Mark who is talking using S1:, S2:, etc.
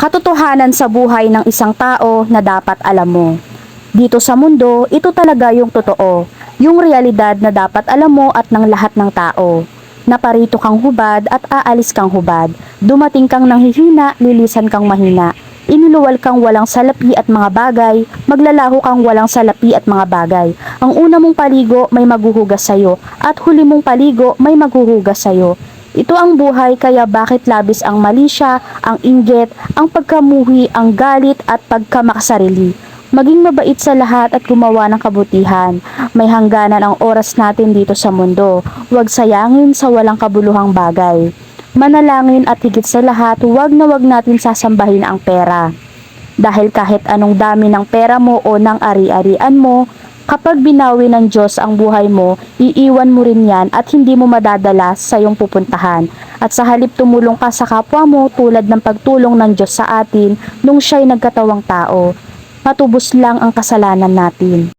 S1: Katotohanan sa buhay ng isang tao na dapat alam mo. Dito sa mundo, ito talaga yung totoo. Yung realidad na dapat alam mo at ng lahat ng tao. Naparito kang hubad at aalis kang hubad. Dumating kang nanghihina, lilisan kang mahina. Inuluwal kang walang salapi at mga bagay, maglalaho kang walang salapi at mga bagay. Ang una mong paligo may maghuhugas sa'yo, at huli mong paligo may maghuhugas sa'yo. Ito ang buhay kaya bakit labis ang malisya, ang inggit, ang pagkamuhi, ang galit at pagkamakasarili. Maging mabait sa lahat at gumawa ng kabutihan. May hangganan ang oras natin dito sa mundo. Huwag sayangin sa walang kabuluhang bagay. Manalangin at higit sa lahat, huwag na huwag natin sasambahin ang pera. Dahil kahit anong dami ng pera mo o ng ari-arian mo, kapag binawi ng Diyos ang buhay mo, iiwan mo rin yan at hindi mo madadala sa iyong pupuntahan. At sa halip tumulong ka sa kapwa mo tulad ng pagtulong ng Diyos sa atin nung siya'y nagkatawang tao, matubos lang ang kasalanan natin.